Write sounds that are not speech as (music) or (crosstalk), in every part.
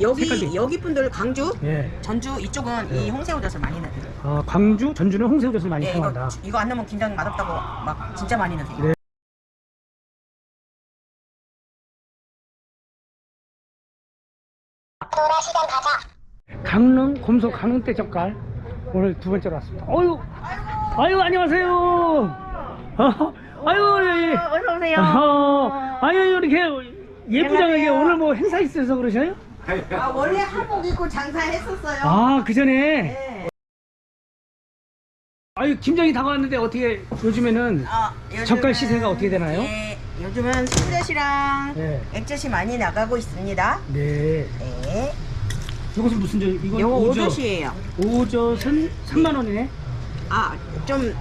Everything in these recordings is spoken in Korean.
여기 색깔이. 여기 분들 광주, 예. 전주 이쪽은 네. 이 홍새우젓을 많이 넣어요. 아, 광주, 전주는 홍새우젓을 많이 예, 사용한다. 이거 이거 안 넣으면 김장 맛없다고 막 진짜 많이 넣으세요. 네. 강릉 곰소 강릉 대 젓갈 오늘 두 번째로 왔습니다. 어유, 아유 안녕하세요. 어, 아유, 예, 예. 어서 오세요. 어, 아유 이렇게 예쁘장하게. 오늘 뭐 행사 있어서 그러셔요? (laughs) 아, 원래 한복 입고 장사했었어요. 아, 그 전에 네. 아유 김장이 다가왔는데 어떻게 요즘에는 아, 요즘은- 젓갈 시세가 어떻게 되나요? 예, 요즘은 순젓이랑 네. 액젓이 많이 나가고 있습니다. 네. 네. 이것은 무슨 젓? 이건 요거 오젓. 오젓이에요. 오젓은 3만 원이네. 아, 좀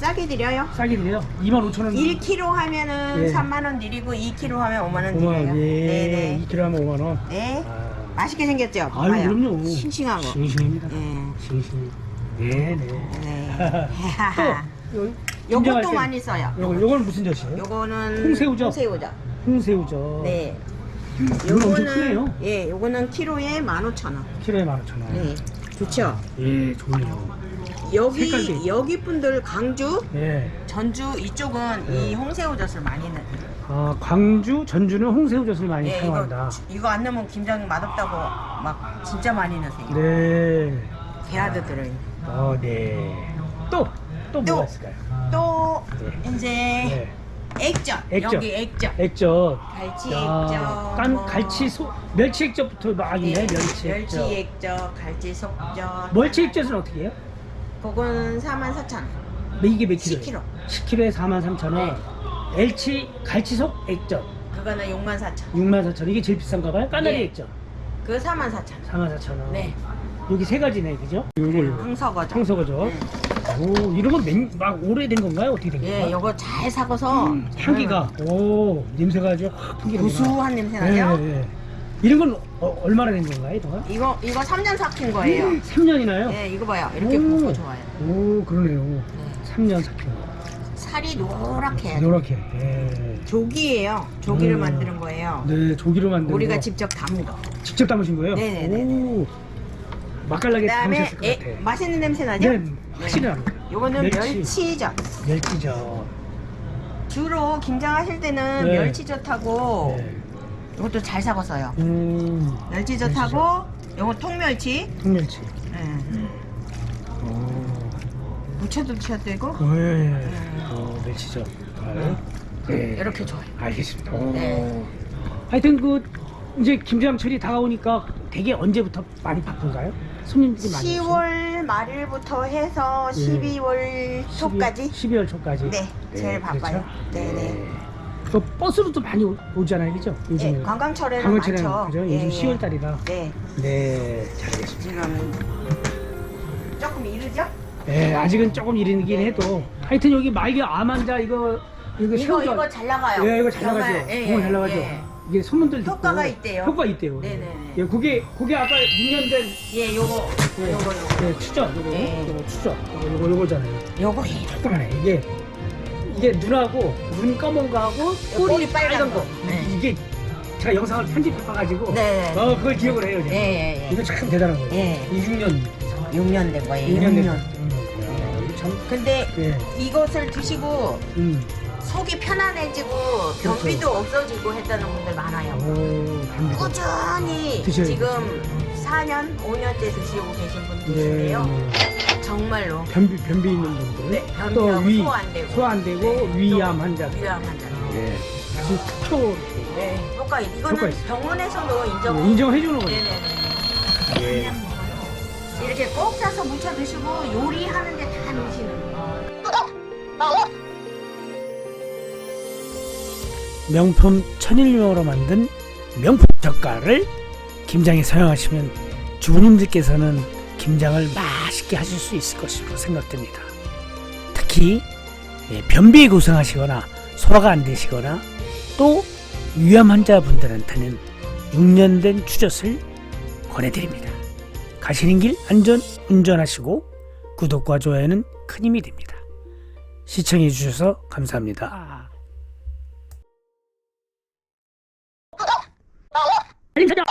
싸게 드려요. 싸게 드려요. 2만 5천 원. 1kg 하면은 네. 3만 원 드리고 2kg 하면 5만 원 5만 드려요. 원. 예. 네네. 2kg 하면 5만 원. 네. 아. 맛있게 생겼죠? 아유, 봐봐요. 그럼요. 싱싱하고. 싱싱합니다. 예. 싱싱. 네, 네. 네. (laughs) 또 요- 요것도 김장할 때 많이 써요. 요거 요거는 무슨 젓이에요? 요거는 홍새우젓. 홍새우젓. 홍새우젓. 네. 이건 엄청 크네요. 예, 요거는 키로에 15,000원. 키로에 15,000원. 네. 좋죠? 예, 좋네요. 여기 색깔도 여기 분들 광주, 예. 전주 이쪽은 네. 이 홍새우젓을 많이 넣어요. 아, 광주, 전주는 홍새우젓을 많이 예, 이거 사용한다. 이거 안 넣으면 김장 맛없다고 막 진짜 많이 넣으세요. 네. 개화도 들어요. 어, 네. 또, 또 뭐가 또. 있을까요? 또 네. 이제 네. 액젓. 액젓. 여기 액젓. 액젓. 갈치 야, 액젓. 깐, 뭐. 갈치 소, 멸치 액젓부터 막 있네, 예, 멸치 액젓. 멸치 액젓, 갈치 속젓. 멸치 액젓은 어떻게 해요? 그건 44,000원. 이게 몇 킬로예요? 10kg. 10kg에 43,000원. 엘치 갈치속 액젓 그거는 64,000원. 64,000원. 이게 제일 비싼가 봐요? 까나리 예. 액젓 그 44,000원. 44,000원. 네. 여기 세 가지네, 그죠? 요거 황석어죠. 청석어죠. 네. 오, 이런 건막 오래된 건가요? 어떻게 된 건가요? 예, 요거 잘 사고서 음, 향기가 오 냄새가 아주 확 풍기는 고소한 냄새 나죠? 예, 예. 이런 건 어, 얼마나 된 건가요, 동안? 이거 이거 3년 삭힌 거예요. 3년이나요? 예, 이거 봐요. 이렇게 오. 굽고 좋아요. 오, 그러네요. 네. 3년 삭힌 거. 살이 노랗게 노랗게. 예. 조기예요. 조기를 음. 만드는 거예요. 네, 조기로 만든 우리가 거. 직접 거. 직접 담으신 거예요? 네네네네. 오, 맛깔나게 그다음에 담으셨을 것 에, 같아. 맛있는 냄새 나죠? 네, 확실히 납니다. 요거는 멸치. 멸치젓. 멸치젓. 주로 김장하실 때는 네. 멸치젓하고 네. 이것도 잘 사고서요. 음, 멸치젓하고 요거 통멸치. 통멸치. 예. 오, 무쳐도 드셔도 되고 네. 어, 멸치젓. 네. 이렇게 좋아요. 알겠습니다. 네. 하여튼 그 이제 김장철이 다가오니까 되게 언제부터 많이 바쁜가요? 손님들이 많이 10월 말일부터 해서 12월 초까지 12월 초까지. 네, 제일 바빠요. 네, 네. 또 버스로도 많이 오- 오잖아요, 그죠? 예, 요즘에. 관광철에는 관광철에는 많죠. 그죠? 예, 요즘 예. 10월 달이라. 네, 네, 잘 알겠습니다. 지금 조금 이르죠? 네, 아직은 조금 이르긴 네, 해도 네. 하여튼 여기 말개 아만자 이거 이거 이거. 이거 잘 나가요. 예, 이거 잘 정말, 나가죠. 예, 정말 잘 예, 나가죠. 예. 이게 소문들 효과가. 있대요. 효과 있대요. 네네네. 예, 그게 그게 아까 6년 된 예, 요거 예, 요거 요거 예, 추적 요거 예. 요거 추적 요거 요거 요거잖아요. 요거예요. 잠깐만요. 이게 이게 눈하고 눈 검은 거하고 꼬리, 빨간 거. 거. 네. 이게 제가 영상을 편집해가지고 네. 어 그걸 기억을 해요. 예, 제가. 예, 예. 이거 참 대단한 거예요. 예. 이 6년 6년 된 거예요. 6년 6년. 된 거. 음, 참 근데 예. 이것을 드시고 음. 속이 편안해지고 그렇죠. 변비도 없어지고 했다는 분들 많아요. 오, 감사합니다. 꾸준히 드셔야 지금 4년, 5년째 드시고 계신 분들인데요. 네. 정말로 변비 변비 있는 분들 네, 변비하고 또 위, 소화 안 되고. 소화 안 되고 네, 위암 또 환자 위암 환자. 예. 아주 표 네, 효과 있- 이거는 효과 있어요. 병원에서도 인정. 인정해 주는 거예요. 네네네. 예. 이렇게 꼭 싸서 무쳐 드시고 요리하는데 다 넣으시는 거예요. 명품 천일용으로 만든 명품 젓갈을 김장에 사용하시면 주부님들께서는 김장을 맛있게 하실 수 있을 것으로 생각됩니다. 특히 예, 변비에 고생하시거나 소화가 안 되시거나 또 위암 환자분들한테는 6년 된 추젓을 권해드립니다. 가시는 길 안전 운전하시고 구독과 좋아요는 큰 힘이 됩니다. 시청해 주셔서 감사합니다. 알림 설정